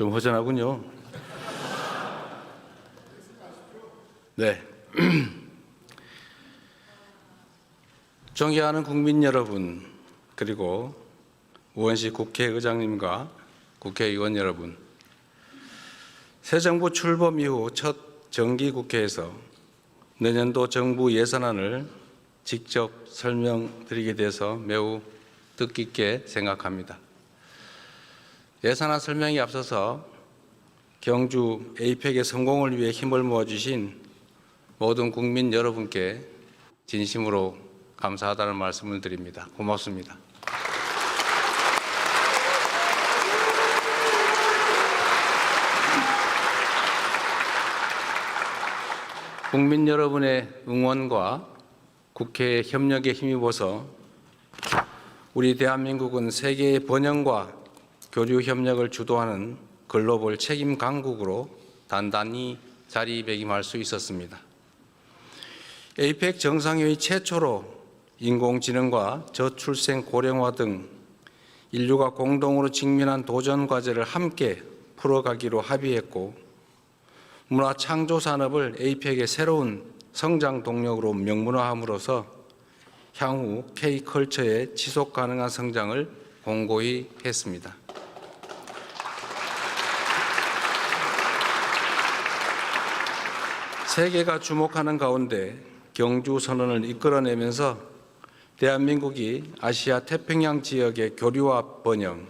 좀 허전하군요. 네. 존경하는 국민 여러분, 그리고 우원식 국회의장님과 국회의원 여러분, 새 정부 출범 이후 첫 정기 국회에서 내년도 정부 예산안을 직접 설명드리게 돼서 매우 뜻깊게 생각합니다. 예산안 설명에 앞서서 경주 에이펙의 성공을 위해 힘을 모아주신 모든 국민 여러분께 진심으로 감사하다는 말씀을 드립니다. 고맙습니다. 국민 여러분의 응원과 국회의 협력에 힘입어서 우리 대한민국은 세계의 번영과 교류 협력을 주도하는 글로벌 책임 강국으로 단단히 자리매김할 수 있었습니다. 에이펙 정상회의 최초로 인공지능과 저출생 고령화 등 인류가 공동으로 직면한 도전 과제를 함께 풀어가기로 합의했고 문화 창조 산업을 에이펙의 새로운 성장 동력으로 명문화함으로써 향후 K컬처의 지속 가능한 성장을 공고히 했습니다. 세계가 주목하는 가운데 경주 선언을 이끌어내면서 대한민국이 아시아 태평양 지역의 교류와 번영,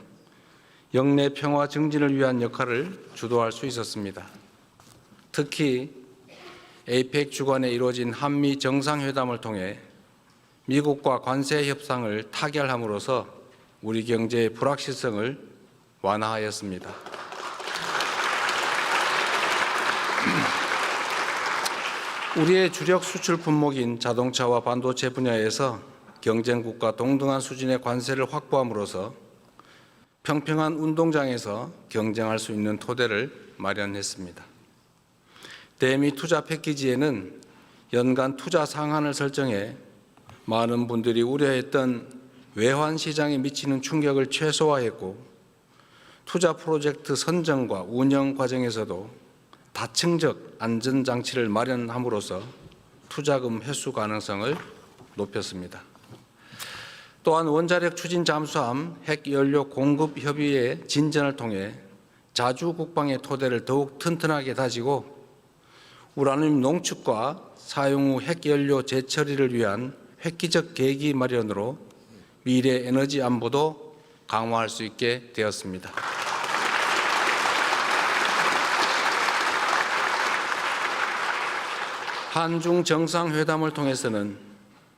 영내 평화 증진을 위한 역할을 주도할 수 있었습니다. 특히 에이펙 주관에 이루어진 한미 정상회담을 통해 미국과 관세 협상을 타결함으로써 우리 경제의 불확실성을 완화하였습니다. 우리의 주력 수출 품목인 자동차와 반도체 분야에서 경쟁국과 동등한 수준의 관세를 확보함으로써 평평한 운동장에서 경쟁할 수 있는 토대를 마련했습니다. 대미 투자 패키지에는 연간 투자 상한을 설정해 많은 분들이 우려했던 외환 시장에 미치는 충격을 최소화했고 투자 프로젝트 선정과 운영 과정에서도 다층적 안전 장치를 마련함으로써 투자금 회수 가능성을 높였습니다. 또한 원자력 추진 잠수함 핵연료 공급 협의의 진전을 통해 자주 국방의 토대를 더욱 튼튼하게 다지고 우라늄 농축과 사용 후 핵연료 재처리를 위한 획기적 계기 마련으로 미래 에너지 안보도 강화할 수 있게 되었습니다. 한중 정상회담을 통해서는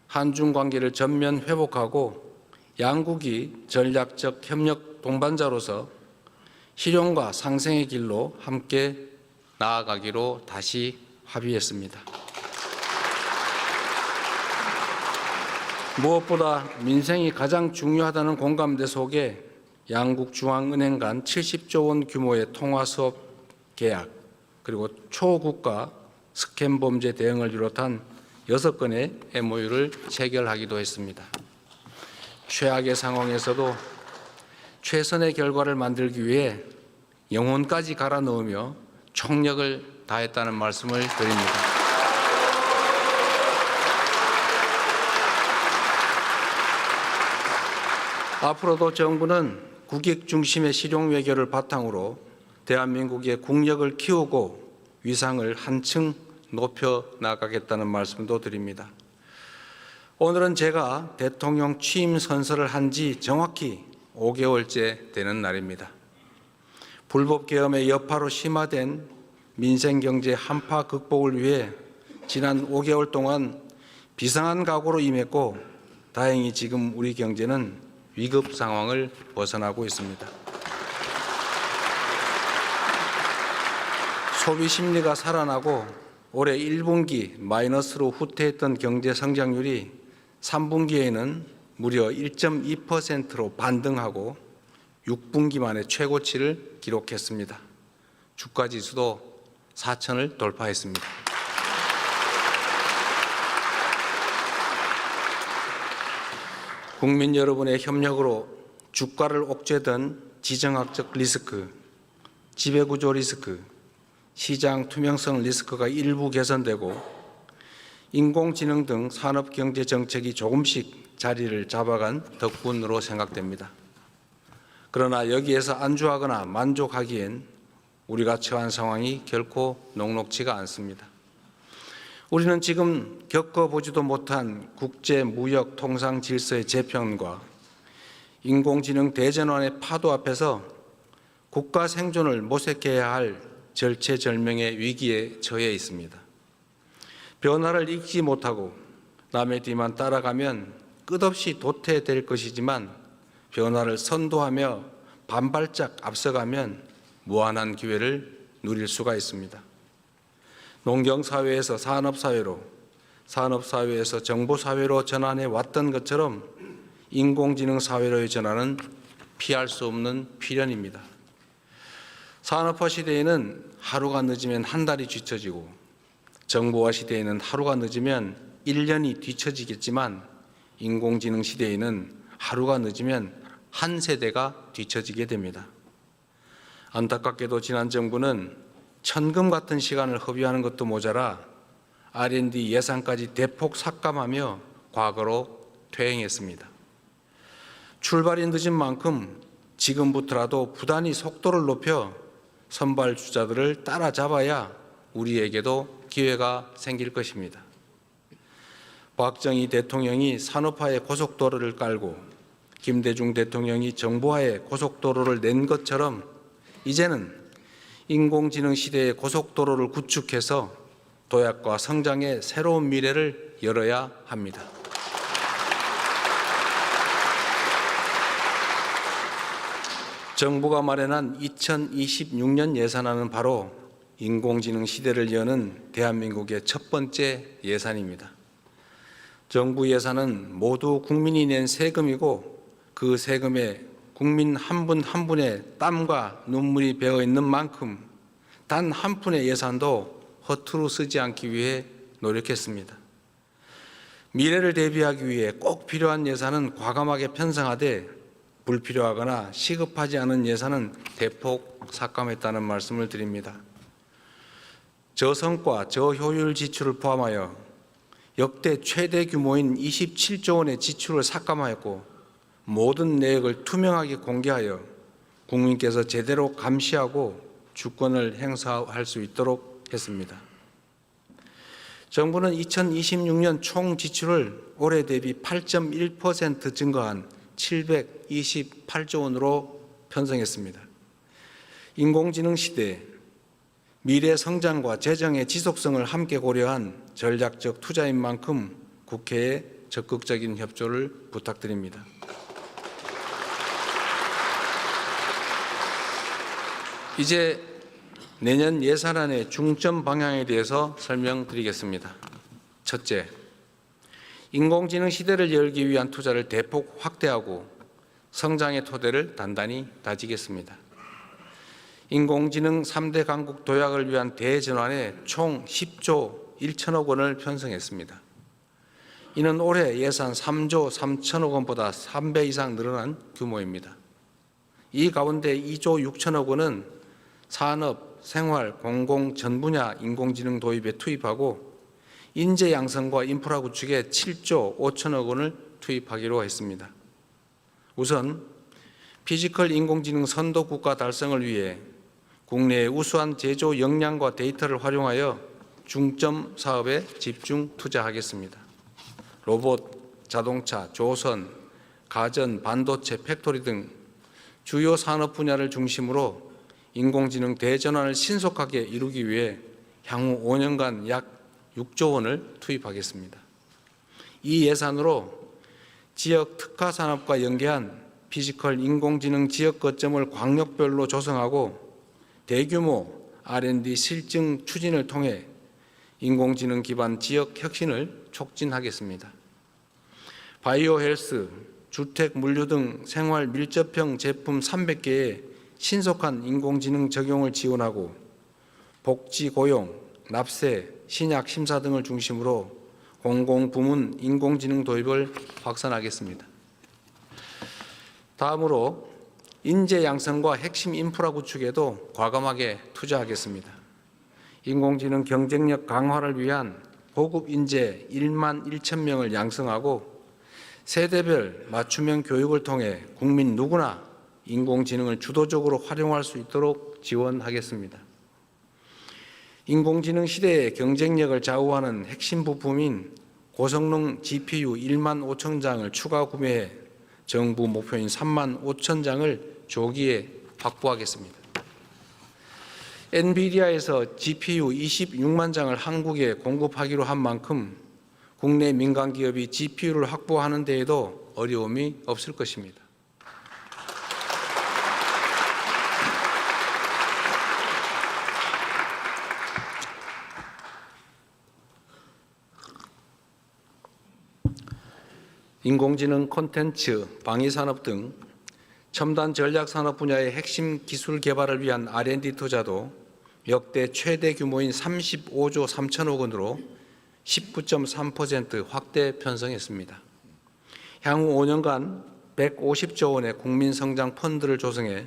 한중 관계를 전면 회복하고 양국이 전략적 협력 동반자로서 실용과 상생의 길로 함께 나아가기로 다시 합의했습니다. 무엇보다 민생이 가장 중요하다는 공감대 속에 양국 중앙은행 간 70조 원 규모의 통화 수업 계약 그리고 초국가 스캔 범죄 대응을 비롯한 여섯 건의 MOU를 체결하기도 했습니다. 최악의 상황에서도 최선의 결과를 만들기 위해 영혼까지 갈아 넣으며 총력을 다했다는 말씀을 드립니다. 앞으로도 정부는 국익 중심의 실용 외교를 바탕으로 대한민국의 국력을 키우고 위상을 한층 높여 나가겠다는 말씀도 드립니다. 오늘은 제가 대통령 취임 선서를 한 지 정확히 5개월째 되는 날입니다. 불법 계엄의 여파로 심화된 민생 경제 한파 극복을 위해 지난 5개월 동안 비상한 각오로 임했고 다행히 지금 우리 경제는 위급 상황을 벗어나고 있습니다. 소비 심리가 살아나고 올해 1분기 마이너스로 후퇴했던 경제 성장률이 3분기에는 무려 1.2%로 반등하고 6분기 만에 최고치를 기록했습니다. 주가 지수도 4천을 돌파했습니다. 국민 여러분의 협력으로 주가를 옥죄던 지정학적 리스크, 지배구조 리스크, 시장 투명성 리스크가 일부 개선되고 인공지능 등 산업 경제 정책이 조금씩 자리를 잡아간 덕분으로 생각됩니다. 그러나 여기에서 안주하거나 만족하기엔 우리가 처한 상황이 결코 녹록지가 않습니다. 우리는 지금 겪어보지도 못한 국제 무역 통상 질서의 재편과 인공지능 대전환의 파도 앞에서 국가 생존을 모색해야 할 절체절명의 위기에 처해 있습니다. 변화를 읽지 못하고 남의 뒤만 따라가면 끝없이 도태될 것이지만 변화를 선도하며 반발짝 앞서가면 무한한 기회를 누릴 수가 있습니다. 농경사회에서 산업사회로, 산업사회에서 정보사회로 전환해 왔던 것처럼 인공지능 사회로의 전환은 피할 수 없는 필연입니다. 산업화 시대에는 하루가 늦으면 한 달이 뒤처지고 정보화 시대에는 하루가 늦으면 1년이 뒤처지겠지만 인공지능 시대에는 하루가 늦으면 한 세대가 뒤처지게 됩니다. 안타깝게도 지난 정부는 천금 같은 시간을 허비하는 것도 모자라 R&D 예산까지 대폭 삭감하며 과거로 퇴행했습니다. 출발이 늦은 만큼 지금부터라도 부단히 속도를 높여 선발 주자들을 따라잡아야 우리에게도 기회가 생길 것입니다. 박정희 대통령이 산업화의 고속도로를 깔고 김대중 대통령이 정보화의 고속도로를 낸 것처럼 이제는 인공지능 시대의 고속도로를 구축해서 도약과 성장의 새로운 미래를 열어야 합니다. 정부가 마련한 2026년 예산안은 바로 인공지능 시대를 여는 대한민국의 첫 번째 예산입니다. 정부 예산은 모두 국민이 낸 세금이고 그 세금에 국민 한 분한 분의 땀과 눈물이 배어 있는 만큼 단 한 푼의 예산도 허투루 쓰지 않기 위해 노력했습니다. 미래를 대비하기 위해 꼭 필요한 예산은 과감하게 편성하되 불필요하거나 시급하지 않은 예산은 대폭 삭감했다는 말씀을 드립니다. 저성과 저효율 지출을 포함하여 역대 최대 규모인 27조 원의 지출을 삭감하였고 모든 내역을 투명하게 공개하여 국민께서 제대로 감시하고 주권을 행사할 수 있도록 했습니다. 정부는 2026년 총 지출을 올해 대비 8.1% 증가한 728조 원으로 편성했습니다. 인공지능 시대 미래 성장과 재정의 지속성을 함께 고려한 전략적 투자인 만큼 국회에 적극적인 협조를 부탁드립니다. 이제 내년 예산안의 중점 방향에 대해서 설명드리겠습니다. 첫째, 인공지능 시대를 열기 위한 투자를 대폭 확대하고 성장의 토대를 단단히 다지겠습니다. 인공지능 3대 강국 도약을 위한 대전환에 총 10조 1천억 원을 편성했습니다. 이는 올해 예산 3조 3천억 원보다 3배 이상 늘어난 규모입니다. 이 가운데 2조 6천억 원은 산업, 생활, 공공 전 분야 인공지능 도입에 투입하고 인재 양성과 인프라 구축에 7조 5천억 원을 투입하기로 했습니다. 우선 피지컬 인공지능 선도 국가 달성을 위해 국내의 우수한 제조 역량과 데이터를 활용하여 중점 사업에 집중 투자하겠습니다. 로봇, 자동차, 조선, 가전, 반도체, 팩토리 등 주요 산업 분야를 중심으로 인공지능 대전환을 신속하게 이루기 위해 향후 5년간 약 6조 원을 투입하겠습니다. 이 예산으로 지역 특화 산업과 연계한 피지컬 인공지능 지역 거점을 광역별로 조성하고 대규모 R&D 실증 추진을 통해 인공지능 기반 지역 혁신을 촉진하겠습니다. 바이오 헬스, 주택 물류 등 생활 밀접형 제품 300개의 신속한 인공지능 적용을 지원하고 복지 고용, 납세, 신약 심사 등을 중심으로 공공 부문 인공지능 도입을 확산하겠습니다. 다음으로 인재 양성과 핵심 인프라 구축에도 과감하게 투자하겠습니다. 인공지능 경쟁력 강화를 위한 고급 인재 1만 1천 명을 양성하고 세대별 맞춤형 교육을 통해 국민 누구나 인공지능을 주도적으로 활용할 수 있도록 지원하겠습니다. 인공지능 시대의 경쟁력을 좌우하는 핵심 부품인 고성능 GPU 1만 5천 장을 추가 구매해 정부 목표인 3만 5천 장을 조기에 확보하겠습니다. 엔비디아에서 GPU 26만 장을 한국에 공급하기로 한 만큼 국내 민간 기업이 GPU를 확보하는 데에도 어려움이 없을 것입니다. 인공지능 콘텐츠, 방위산업 등 첨단 전략 산업 분야의 핵심 기술 개발을 위한 R&D 투자도 역대 최대 규모인 35조 3천억 원으로 19.3% 확대 편성했습니다. 향후 5년간 150조 원의 국민 성장 펀드를 조성해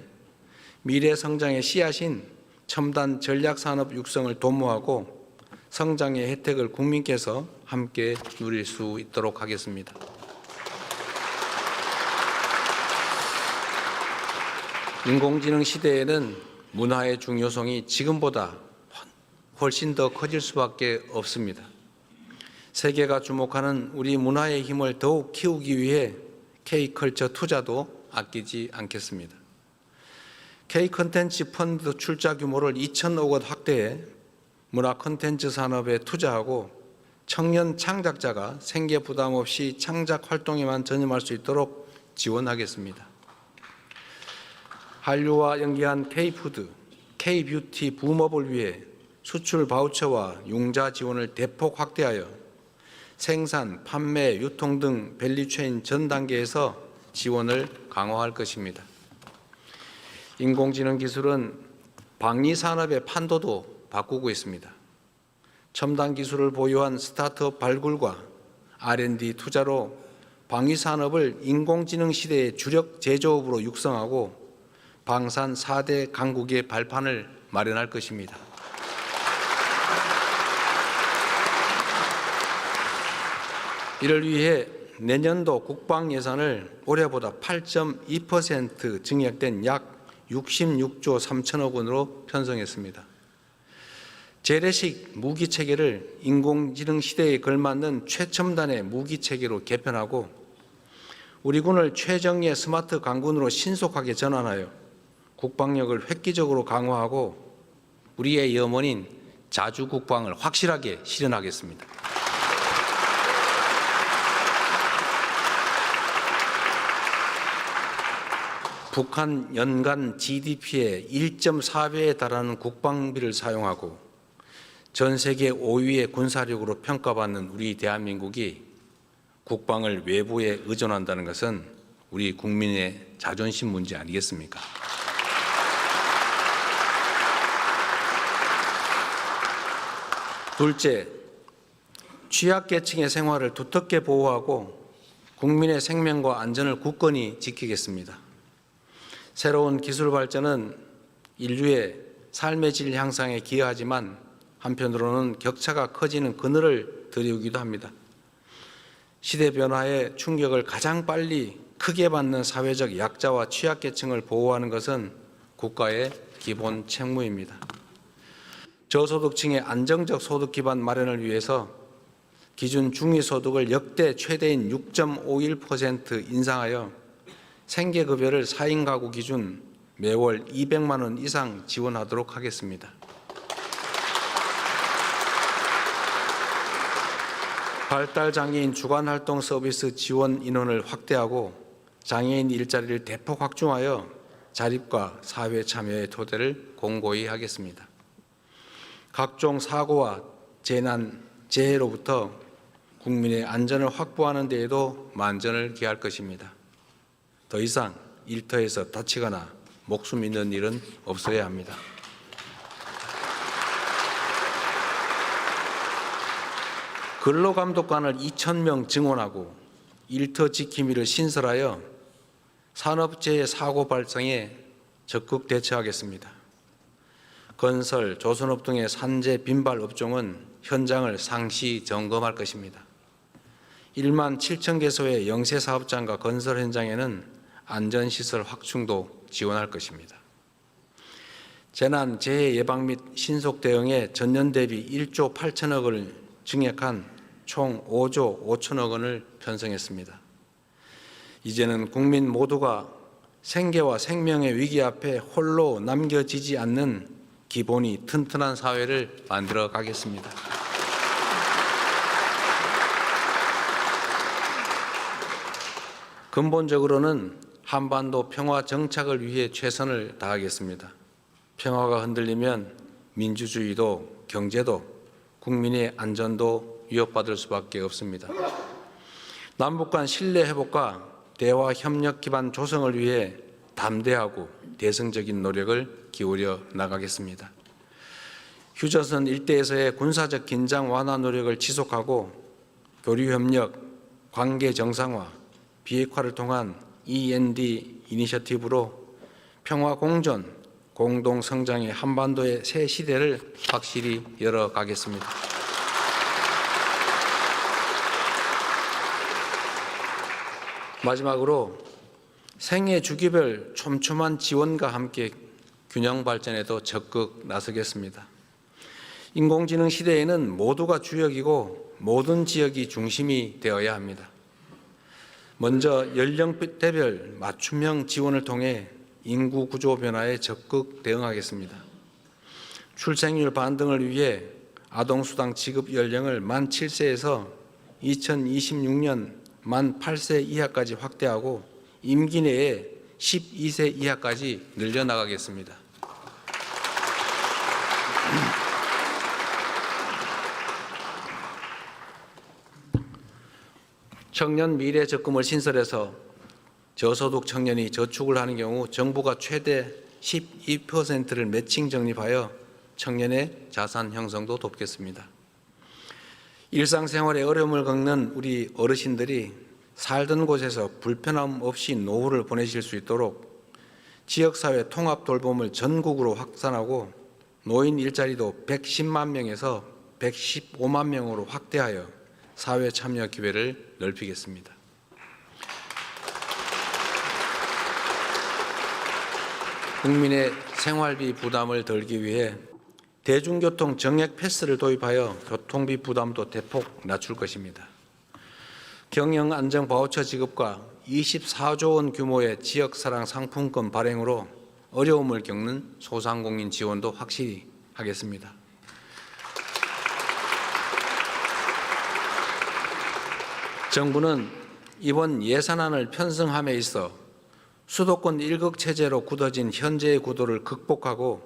미래 성장의 씨앗인 첨단 전략 산업 육성을 도모하고 성장의 혜택을 국민께서 함께 누릴 수 있도록 하겠습니다. 인공지능 시대에는 문화의 중요성이 지금보다 훨씬 더 커질 수밖에 없습니다. 세계가 주목하는 우리 문화의 힘을 더욱 키우기 위해 K컬처 투자도 아끼지 않겠습니다. K컨텐츠 펀드 출자 규모를 2천억 원 확대해 문화 콘텐츠 산업에 투자하고 청년 창작자가 생계 부담 없이 창작 활동에만 전념할 수 있도록 지원하겠습니다. 한류와 연계한 K푸드, K뷰티 붐업을 위해 수출 바우처와 융자 지원을 대폭 확대하여 생산, 판매, 유통 등 밸류체인 전 단계에서 지원을 강화할 것입니다. 인공지능 기술은 방위 산업의 판도도 바꾸고 있습니다. 첨단 기술을 보유한 스타트업 발굴과 R&D 투자로 방위 산업을 인공지능 시대의 주력 제조업으로 육성하고 방산 4대 강국의 발판을 마련할 것입니다. 이를 위해 내년도 국방 예산을 올해보다 8.2% 증액된 약 66조 3천억 원으로 편성했습니다. 재래식 무기 체계를 인공지능 시대에 걸맞는 최첨단의 무기 체계로 개편하고 우리 군을 최정예 스마트 강군으로 신속하게 전환하여 국방력을 획기적으로 강화하고 우리의 염원인 자주 국방을 확실하게 실현하겠습니다. 북한 연간 GDP의 1.4배에 달하는 국방비를 사용하고 전 세계 5위의 군사력으로 평가받는 우리 대한민국이 국방을 외부에 의존한다는 것은 우리 국민의 자존심 문제 아니겠습니까? 둘째, 취약계층의 생활을 두텁게 보호하고 국민의 생명과 안전을 굳건히 지키겠습니다. 새로운 기술 발전은 인류의 삶의 질 향상에 기여하지만 한편으로는 격차가 커지는 그늘을 들이우기도 합니다. 시대 변화의 충격을 가장 빨리 크게 받는 사회적 약자와 취약계층을 보호하는 것은 국가의 기본 책무입니다. 저소득층의 안정적 소득 기반 마련을 위해서 기준 중위소득을 역대 최대인 6.51% 인상하여 생계급여를 4인 가구 기준 매월 200만 원 이상 지원하도록 하겠습니다. 발달 장애인 주간 활동 서비스 지원 인원을 확대하고 장애인 일자리를 대폭 확충하여 자립과 사회 참여의 토대를 공고히 하겠습니다. 각종 사고와 재난, 재해로부터 국민의 안전을 확보하는 데에도 만전을 기할 것입니다. 더 이상 일터에서 다치거나 목숨 잃는 일은 없어야 합니다. 근로감독관을 2천 명 증원하고 일터 지킴이를 신설하여 산업재해 사고 발생에 적극 대처하겠습니다. 건설, 조선업 등의 산재 빈발 업종은 현장을 상시 점검할 것입니다. 1만 7천 개소의 영세 사업장과 건설 현장에는 안전시설 확충도 지원할 것입니다. 재난 재해 예방 및 신속 대응에 전년 대비 1조 8천억 원을 증액한 총 5조 5천억 원을 편성했습니다. 이제는 국민 모두가 생계와 생명의 위기 앞에 홀로 남겨지지 않는 기본이 튼튼한 사회를 만들어 가겠습니다. 근본적으로는 한반도 평화 정착을 위해 최선을 다하겠습니다. 평화가 흔들리면 민주주의도 경제도 국민의 안전도 위협받을 수밖에 없습니다. 남북 간 신뢰 회복과 대화 협력 기반 조성을 위해 담대하고 대승적인 노력을 기울여 나가겠습니다. 휴전선 일대에서의 군사적 긴장 완화 노력을 지속하고 교류 협력, 관계 정상화, 비핵화를 통한 END 이니셔티브로 평화 공존, 공동 성장의 한반도의 새 시대를 확실히 열어 가겠습니다. 마지막으로 생애 주기별 촘촘한 지원과 함께 균형 발전에도 적극 나서겠습니다. 인공지능 시대에는 모두가 주역이고 모든 지역이 중심이 되어야 합니다. 먼저 연령대별 맞춤형 지원을 통해 인구 구조 변화에 적극 대응하겠습니다. 출생률 반등을 위해 아동수당 지급 연령을 만 7세에서 2026년 만 8세 이하까지 확대하고 임기 내에 12세 이하까지 늘려나가겠습니다. 청년 미래 적금을 신설해서 저소득 청년이 저축을 하는 경우 정부가 최대 12%를 매칭 적립하여 청년의 자산 형성도 돕겠습니다. 일상생활에 어려움을 겪는 우리 어르신들이 살던 곳에서 불편함 없이 노후를 보내실 수 있도록 지역사회 통합 돌봄을 전국으로 확산하고 노인 일자리도 110만 명에서 115만 명으로 확대하여 사회 참여 기회를 넓히겠습니다. 국민의 생활비 부담을 덜기 위해 대중교통 정액 패스를 도입하여 교통비 부담도 대폭 낮출 것입니다. 경영 안정 바우처 지급과 24조 원 규모의 지역 사랑 상품권 발행으로 어려움을 겪는 소상공인 지원도 확실히 하겠습니다. 정부는 이번 예산안을 편성함에 있어 수도권 일극 체제로 굳어진 현재의 구도를 극복하고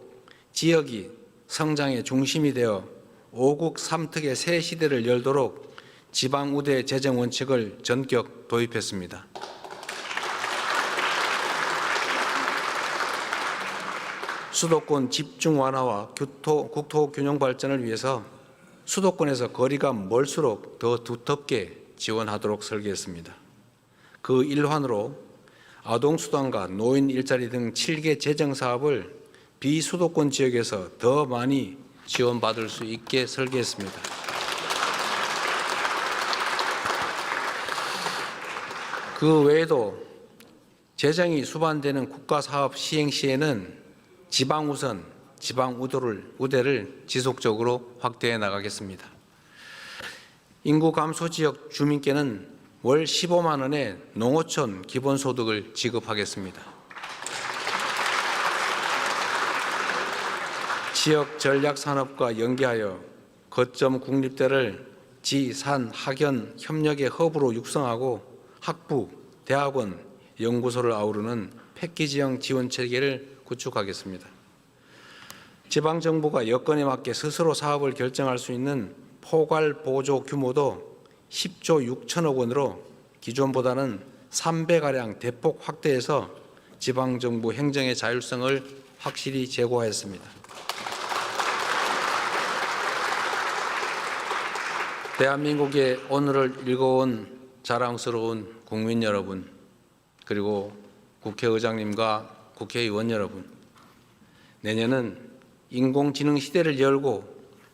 지역이 성장의 중심이 되어 오국 삼특의 새 시대를 열도록 지방 우대 재정 원칙을 전격 도입했습니다. 수도권 집중 완화와 교토, 국토 균형 발전을 위해서 수도권에서 거리가 멀수록 더 두텁게 지원하도록 설계했습니다. 그 일환으로 아동수당과 노인 일자리 등 7개 재정 사업을 비수도권 지역에서 더 많이 지원받을 수 있게 설계했습니다. 그 외에도 재정이 수반되는 국가 사업 시행 시에는 지방 우선, 지방 우도를 우대를 지속적으로 확대해 나가겠습니다. 인구 감소 지역 주민께는 월 15만 원의 농어촌 기본소득을 지급하겠습니다. 지역 전략 산업과 연계하여 거점 국립대를 지, 산, 학연 협력의 허브로 육성하고 학부, 대학원, 연구소를 아우르는 패키지형 지원 체계를 구축하겠습니다. 지방 정부가 여건에 맞게 스스로 사업을 결정할 수 있는 포괄 보조 규모도 10조 6천억 원으로 기존보다는 3배가량 대폭 확대해서 지방 정부 행정의 자율성을 확실히 제고하였습니다. 대한민국의 오늘을 읽어온 자랑스러운 국민 여러분, 그리고 국회의장님과 국회의원 여러분, 내년은 인공지능 시대를 열고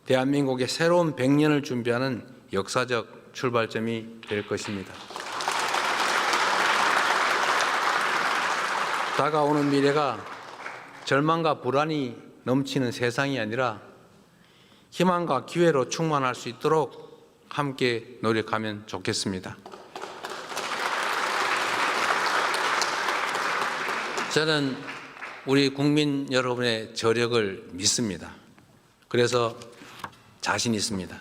대한민국의 새로운 100년을 준비하는 역사적 출발점이 될 것입니다. 다가오는 미래가 절망과 불안이 넘치는 세상이 아니라 희망과 기회로 충만할 수 있도록 함께 노력하면 좋겠습니다. 저는 우리 국민 여러분의 저력을 믿습니다. 그래서 자신 있습니다.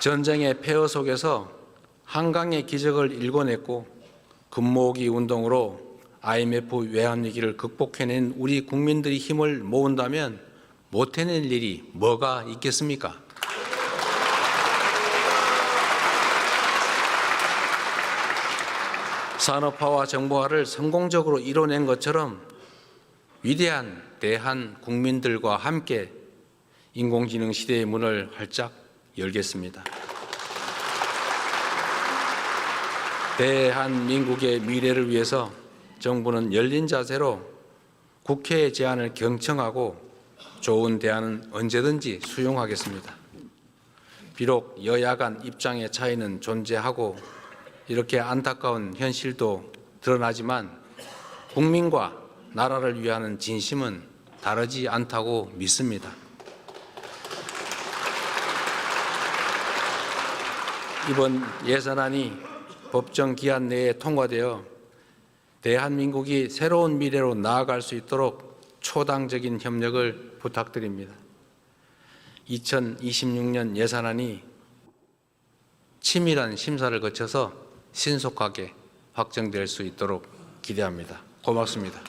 전쟁의 폐허 속에서 한강의 기적을 일궈냈고 금모으기 운동으로 IMF 외환 위기를 극복해낸 우리 국민들이 힘을 모은다면 못해낼 일이 뭐가 있겠습니까? 산업화와 정보화를 성공적으로 이뤄낸 것처럼 위대한 대한 국민들과 함께 인공지능 시대의 문을 활짝 열겠습니다. 대한민국의 미래를 위해서 정부는 열린 자세로 국회의 제안을 경청하고 좋은 대안은 언제든지 수용하겠습니다. 비록 여야 간 입장의 차이는 존재하고 이렇게 안타까운 현실도 드러나지만 국민과 나라를 위하는 진심은 다르지 않다고 믿습니다. 이번 예산안이 법정 기한 내에 통과되어 대한민국이 새로운 미래로 나아갈 수 있도록 초당적인 협력을 부탁드립니다. 2026년 예산안이 치밀한 심사를 거쳐서 신속하게 확정될 수 있도록 기대합니다. 고맙습니다.